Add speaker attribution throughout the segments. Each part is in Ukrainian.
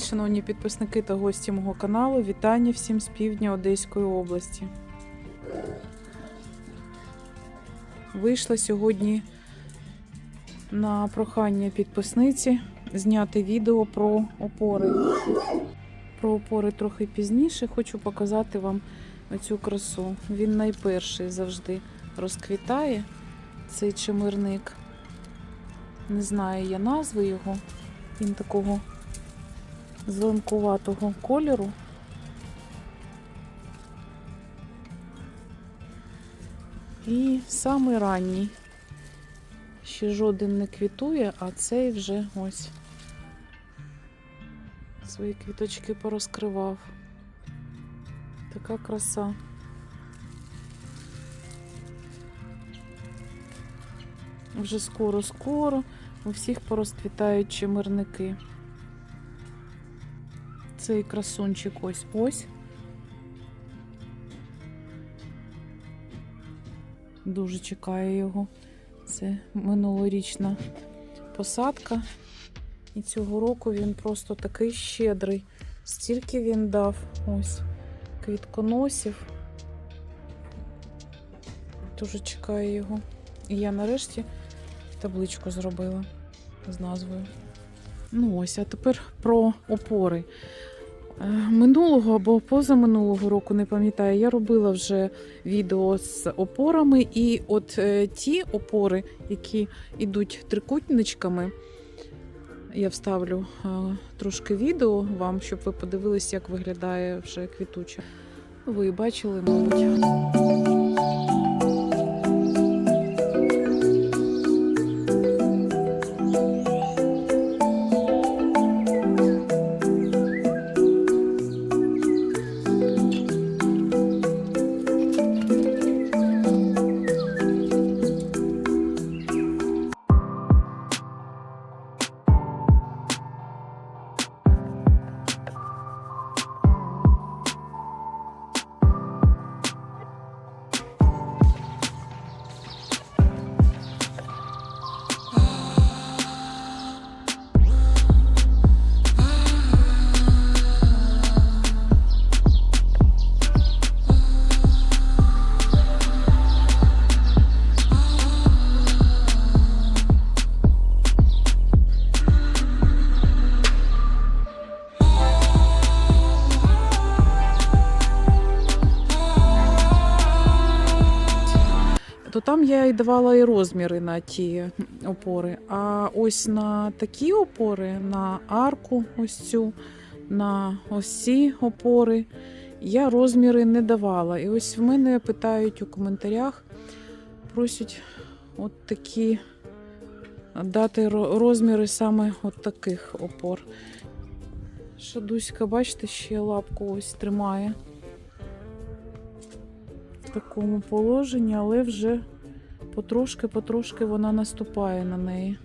Speaker 1: шановні підписники та гості мого каналу. Вітання всім з півдня Одеської області. Вийшла сьогодні на прохання підписниці зняти відео про опори. Про опори трохи пізніше. Хочу показати вам оцю красу. Він найперший завжди розквітає цей чимирник. Не знаю я назви його. Він такого зеленкуватого кольору. І самий ранній. Ще жоден не квітує, а цей вже ось свої квіточки порозкривав. Така краса. Вже скоро-скоро у всіх порозквітають чимирники. Цей красунчик ось ось. Дуже чекаю його. Це минулорічна посадка. І цього року він просто такий щедрий. Стільки він дав ось квітконосів. Дуже чекаю його. І я нарешті табличку зробила з назвою. Ну ось, а тепер про опори. Е, Минулого або позаминулого року, не пам'ятаю, я робила вже відео з опорами, і от е, ті опори, які йдуть трикутничками, я вставлю е, трошки відео вам, щоб ви подивилися, як виглядає вже квітуча. Ви бачили, мабуть. Я і давала і розміри на ті опори. А ось на такі опори, на арку, ось цю, на ось ці опори, я розміри не давала. І ось в мене питають у коментарях, просять от такі дати розміри саме от таких опор. Шадуська, бачите, ще лапку ось тримає в такому положенні, але вже потрошки-потрошки вона наступає на неї.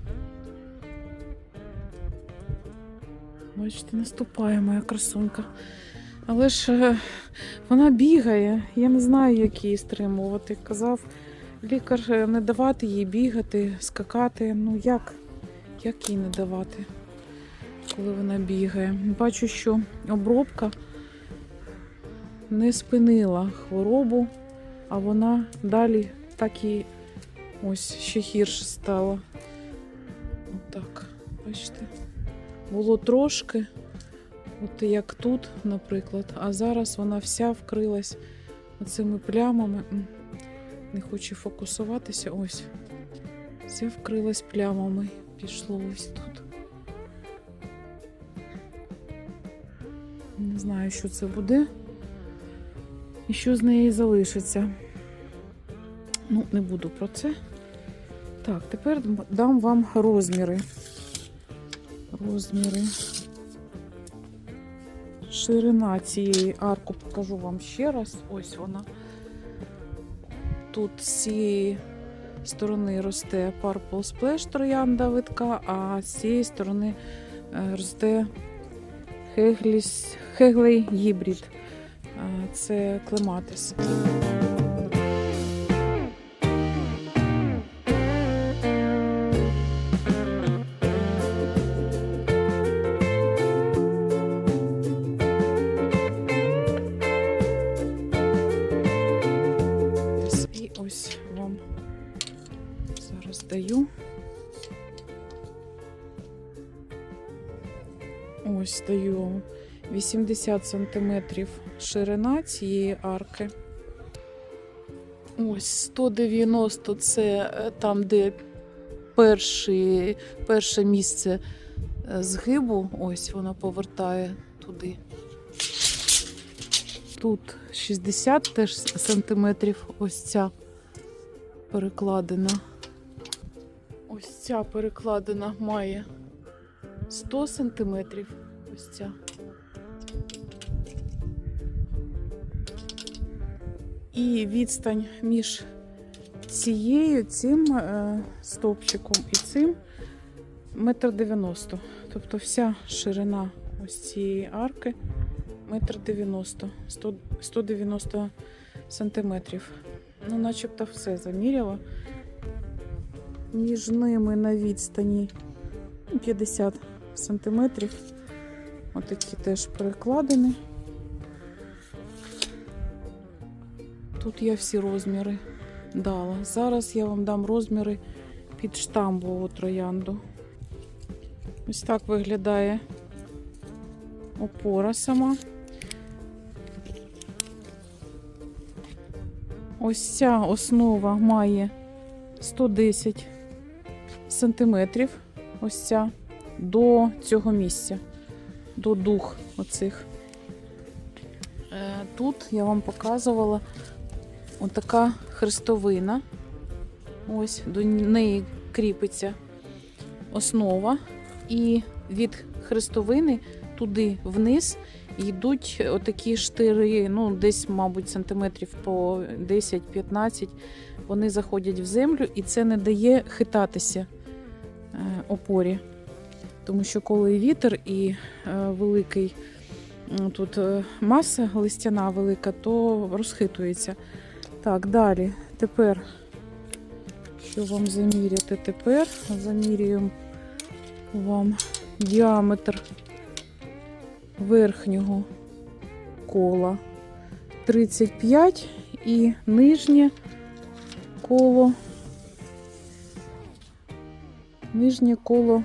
Speaker 1: Бачите, наступає моя красунька. Але ж е, вона бігає. Я не знаю, як її стримувати. Казав лікар е, не давати їй бігати, скакати. Ну як? Як їй не давати, коли вона бігає? Бачу, що обробка не спинила хворобу, а вона далі так і ось ще гірше стала. Отак, бачите? Було трошки, от як тут, наприклад, а зараз вона вся вкрилась оцими плямами. Не хочу фокусуватися. Ось. Вся вкрилась плямами. Пішло ось тут. Не знаю, що це буде. І що з неї залишиться. Ну, не буду про це. Так, тепер дам вам розміри. Розміри. Ширина цієї арку покажу вам ще раз. Ось вона. Тут з цієї сторони росте Purple Splash троянда витка, а з цієї сторони е, росте Хегліс, Хеглей гібрид. Це клематис. Зараз даю. Ось даю вам 80 см ширина цієї арки. Ось 190 це е, там, де перший, перше місце е, згибу. Ось вона повертає туди. Тут 60 теж сантиметрів. Ось ця перекладина. Ця перекладина має 100 сантиметрів. Ось ця. І відстань між цією, цим е, стовпчиком і цим метр дев'яносто. Тобто вся ширина ось цієї арки метр дев'яносто, сто- 190 сантиметрів. Ну, начебто все заміряла. Між ними на відстані ну, 50 сантиметрів. Отакі теж перекладини. Тут я всі розміри дала. Зараз я вам дам розміри під штамбову троянду. Ось так виглядає опора сама. Ось ця основа має 110 сантиметрів. Ось ця до цього місця, до дух оцих. Е, Тут я вам показувала отака хрестовина. Ось до неї кріпиться основа, і від хрестовини туди вниз йдуть отакі штири, ну десь, мабуть, сантиметрів по 10-15. Вони заходять в землю, і це не дає хитатися опорі. Тому що коли вітер і е, великий тут е, маса листяна велика, то розхитується. Так, далі. Тепер, що вам заміряти тепер? Замірюємо вам діаметр верхнього кола 35 і нижнє коло. Нижнє коло,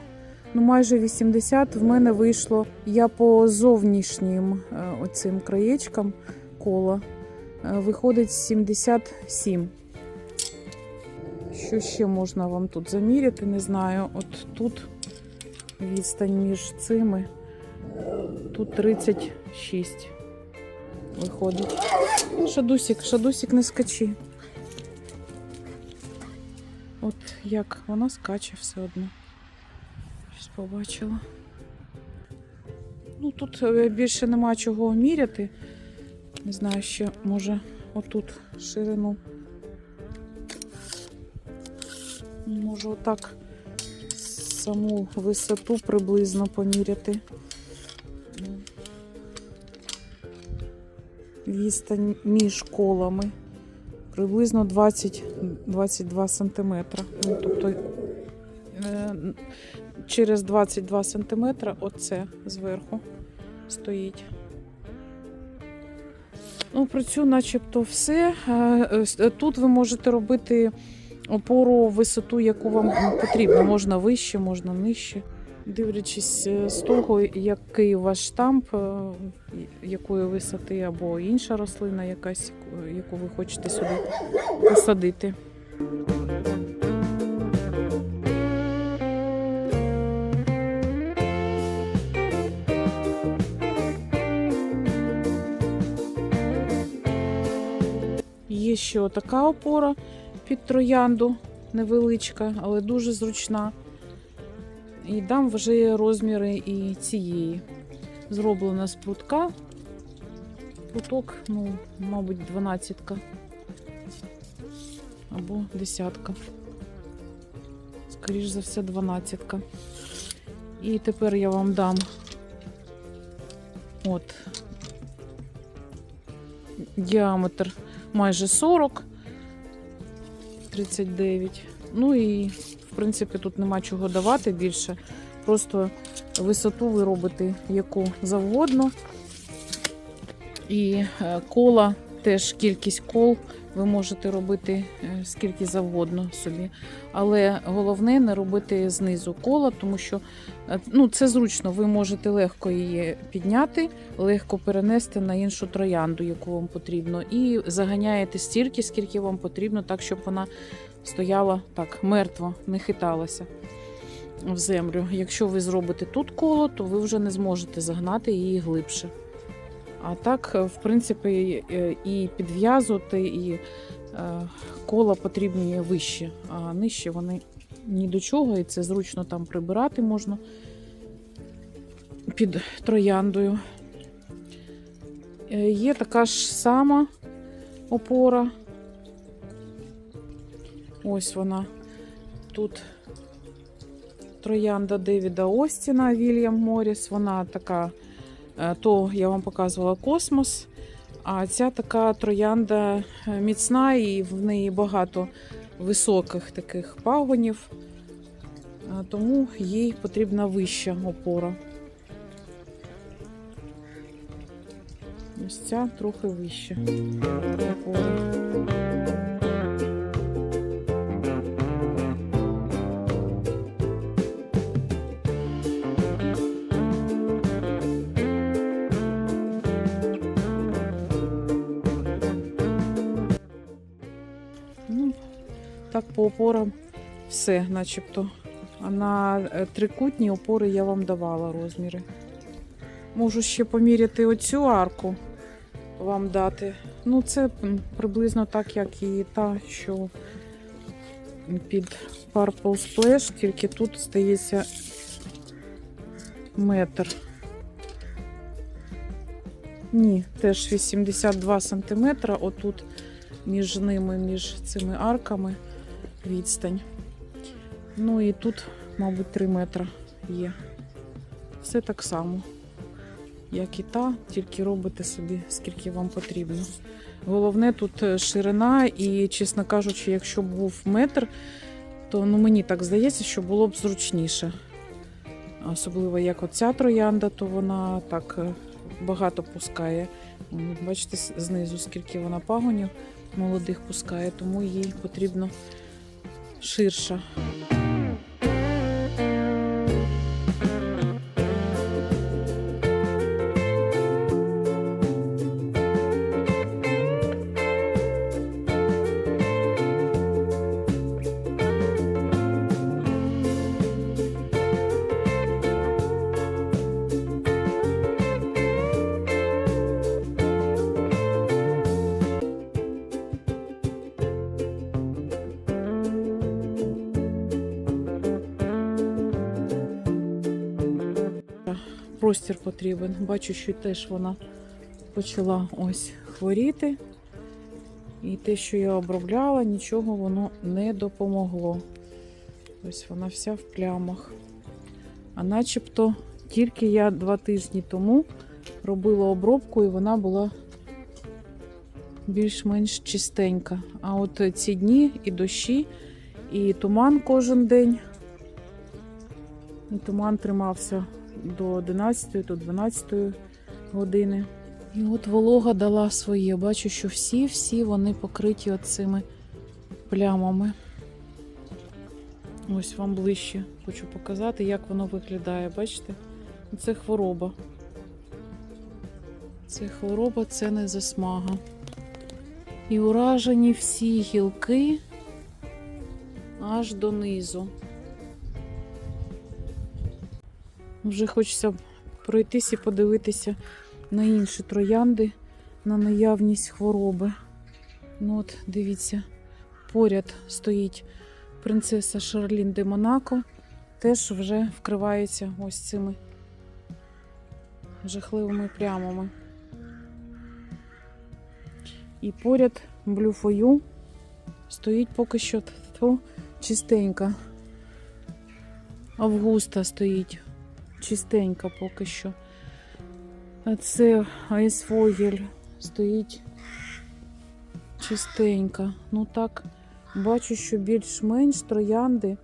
Speaker 1: ну майже 80 в мене вийшло. Я по зовнішнім е, оцим краєчкам кола е, виходить 77. Що ще можна вам тут заміряти? Не знаю. От тут відстань між цими. Тут 36 виходить. Шадусик, шадусик не скачи. Як вона скаче все одно. Щось побачила. Ну тут е, більше нема чого міряти. Не знаю, ще може отут ширину. Можу отак саму висоту приблизно поміряти. Відстань між колами приблизно 20-22 сантиметра. Ну, тобто е, через 22 сантиметра оце зверху стоїть. Ну, про цю начебто все. Е, е, Тут ви можете робити опору висоту, яку вам потрібно. Можна вище, можна нижче. Дивлячись е, з того, який у вас штамп, е, якої висоти, або інша рослина, якась, е, яку ви хочете сюди посадити. Є ще така опора під троянду, невеличка, але дуже зручна. І дам вже розміри і цієї. Зроблена з прутка. Пруток, ну, мабуть, дванадцятка або десятка. Скоріш за все, дванадцятка. І тепер я вам дам от діаметр майже 40, 39. Ну і, принципі, тут нема чого давати більше. Просто висоту ви робите яку завгодно. І е, кола, теж кількість кол ви можете робити е, скільки завгодно собі. Але головне не робити знизу кола, тому що е, ну, це зручно, ви можете легко її підняти, легко перенести на іншу троянду, яку вам потрібно, і заганяєте стільки, скільки вам потрібно, так, щоб вона стояла так мертво, не хиталася в землю. Якщо ви зробите тут коло, то ви вже не зможете загнати її глибше. А так, е, в принципі, е, і підв'язувати, і е, кола потрібні вищі, а нижче вони ні до чого, і це зручно там прибирати можна під трояндою. Е, Є така ж сама опора. Ось вона. Тут троянда Девіда Остіна Вільям Моріс. Вона така, е, то я вам показувала космос. А ця така троянда е, міцна, і в неї багато високих таких пагонів, Е, тому їй потрібна вища опора. Ось ця трохи вища опора. По опорам все, начебто. А на е, трикутні опори я вам давала розміри. Можу ще поміряти оцю арку вам дати. Ну, це приблизно так, як і та, що під Purple Splash, тільки тут стається метр. Ні, теж 82 сантиметра. Отут між ними, між цими арками відстань. Ну і тут, мабуть, 3 метри є. Все так само, як і та, тільки робите собі, скільки вам потрібно. Головне тут е, ширина, і, чесно кажучи, якщо б був метр, то ну, мені так здається, що було б зручніше. Особливо як оця троянда, то вона так е, багато пускає. Бачите, знизу, скільки вона пагонів молодих пускає, тому їй потрібно ширша. Простір потрібен. Бачу, що теж вона почала ось хворіти. І те, що я обробляла, нічого воно не допомогло. Ось вона вся в плямах. А начебто тільки я два тижні тому робила обробку, і вона була більш-менш чистенька. А от ці дні і дощі, і туман кожен день. І туман тримався до 11 до 12 години. І от волога дала своє. Бачу, що всі-всі вони покриті оцими плямами. Ось вам ближче хочу показати, як воно виглядає. Бачите? Це хвороба. Це хвороба, це не засмага. І уражені всі гілки аж донизу. Вже хочеться пройтись і подивитися на інші троянди, на наявність хвороби. Ну от, дивіться, поряд стоїть принцеса Шарлін де Монако, теж вже вкривається ось цими жахливими плямами. І поряд блюфою стоїть поки що то чистенька. Августа стоїть чистенька поки що. А це айсфогель стоїть чистенька. Ну так, бачу, що більш-менш троянди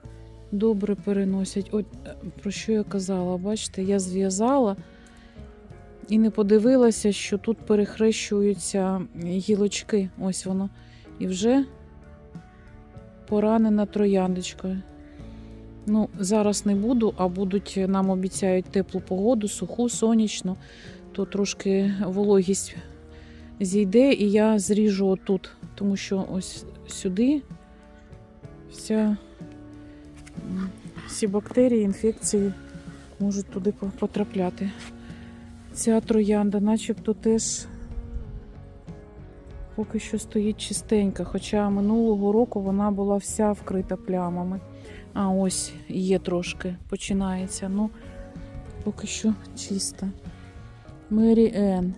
Speaker 1: добре переносять. От е, про що я казала, бачите, я зв'язала і не подивилася, що тут перехрещуються гілочки. Ось воно. І вже поранена трояндочка. Ну, зараз не буду, а будуть нам обіцяють теплу погоду, суху, сонячну, то трошки вологість зійде, і я зріжу отут, тому що ось сюди вся, всі бактерії, інфекції можуть туди потрапляти. Ця троянда, начебто, теж поки що стоїть чистенька, хоча минулого року вона була вся вкрита плямами. А ось є трошки, починається. Ну, поки що чиста. Мері Енн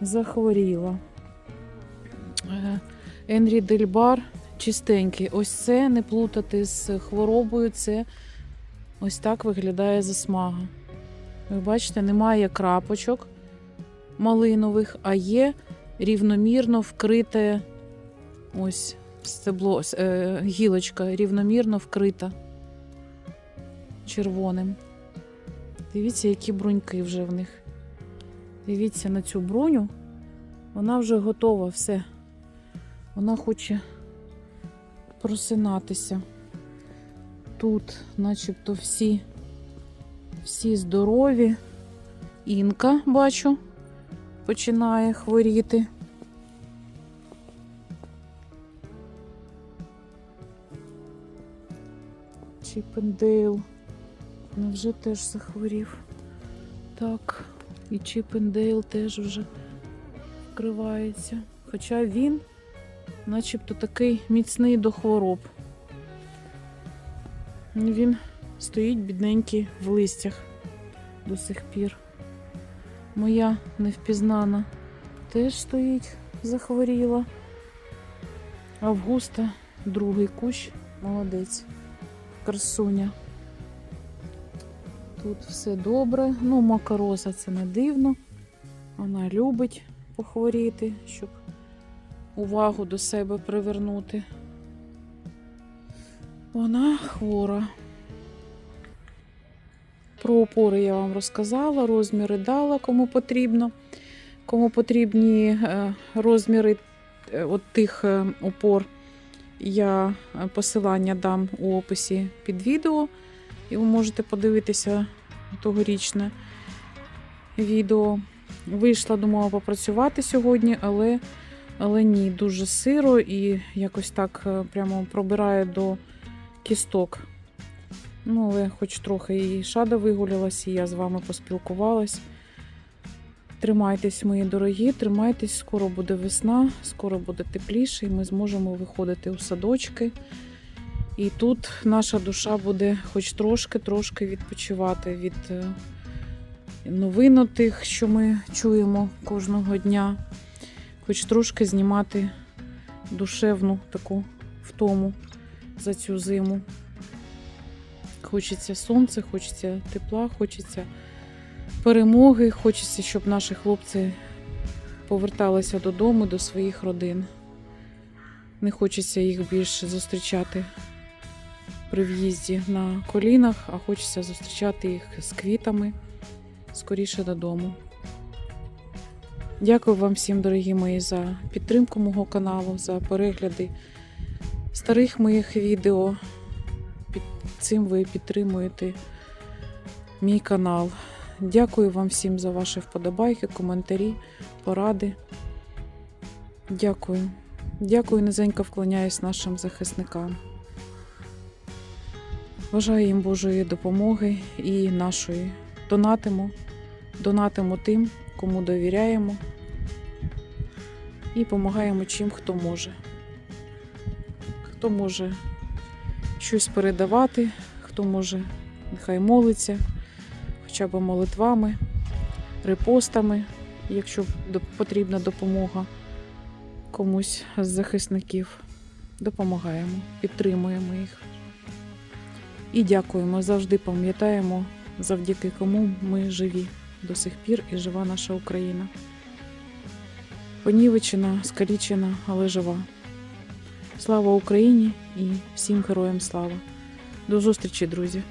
Speaker 1: захворіла. Е, Енрі Дельбар чистенький. Ось це не плутати з хворобою. Це ось так виглядає засмага. Ви бачите, немає крапочок малинових, а є рівномірно вкрите ось стебло, е, гілочка рівномірно вкрита червоним. Дивіться, які бруньки вже в них. Дивіться на цю бруню. Вона вже готова, все. Вона хоче просинатися. Тут, начебто, всі, всі здорові. Інка, бачу, починає хворіти. Чіпендейл. Невже теж захворів? Так, і Чіпендейл теж вже вкривається. Хоча він, начебто, такий міцний до хвороб. Він стоїть бідненький в листях до сих пір. Моя невпізнана теж стоїть, захворіла. Августа другий кущ, молодець, красуня. Тут все добре. Ну, макароза це не дивно. Вона любить похворіти, щоб увагу до себе привернути. Вона хвора. Про опори я вам розказала, розміри дала, кому потрібно. Кому потрібні е, розміри е, от тих е, опор, я е, посилання дам у описі під відео, і ви можете подивитися тогорічне відео. Вийшла, думала попрацювати сьогодні, але, але ні, дуже сиро і якось так е, прямо пробирає до кісток. Ну, але хоч трохи і шада вигулялась, і я з вами поспілкувалась. Тримайтесь, мої дорогі, тримайтесь, скоро буде весна, скоро буде тепліше, і ми зможемо виходити у садочки. І тут наша душа буде хоч трошки-трошки відпочивати від е, новин тих, що ми чуємо кожного дня, хоч трошки знімати душевну таку втому за цю зиму. Хочеться сонця, хочеться тепла, хочеться перемоги, хочеться, щоб наші хлопці поверталися додому, до своїх родин. Не хочеться їх більше зустрічати при в'їзді на колінах, а хочеться зустрічати їх з квітами скоріше додому. Дякую вам всім, дорогі мої, за підтримку мого каналу, за перегляди старих моїх відео. Під цим ви підтримуєте мій канал. Дякую вам всім за ваші вподобайки, коментарі, поради. Дякую. Дякую, низенько вклоняюсь нашим захисникам. Бажаю їм Божої допомоги і нашої. Донатимо, донатимо тим, кому довіряємо, і допомагаємо чим, хто може. Хто може щось передавати, хто може, нехай молиться, хоча б молитвами, репостами, якщо потрібна допомога комусь з захисників. Допомагаємо, підтримуємо їх. І дякуємо, завжди пам'ятаємо, завдяки кому ми живі до сих пір і жива наша Україна. Понівечена, скалічена, але жива. Слава Україні і всім героям слава. До зустрічі, друзі!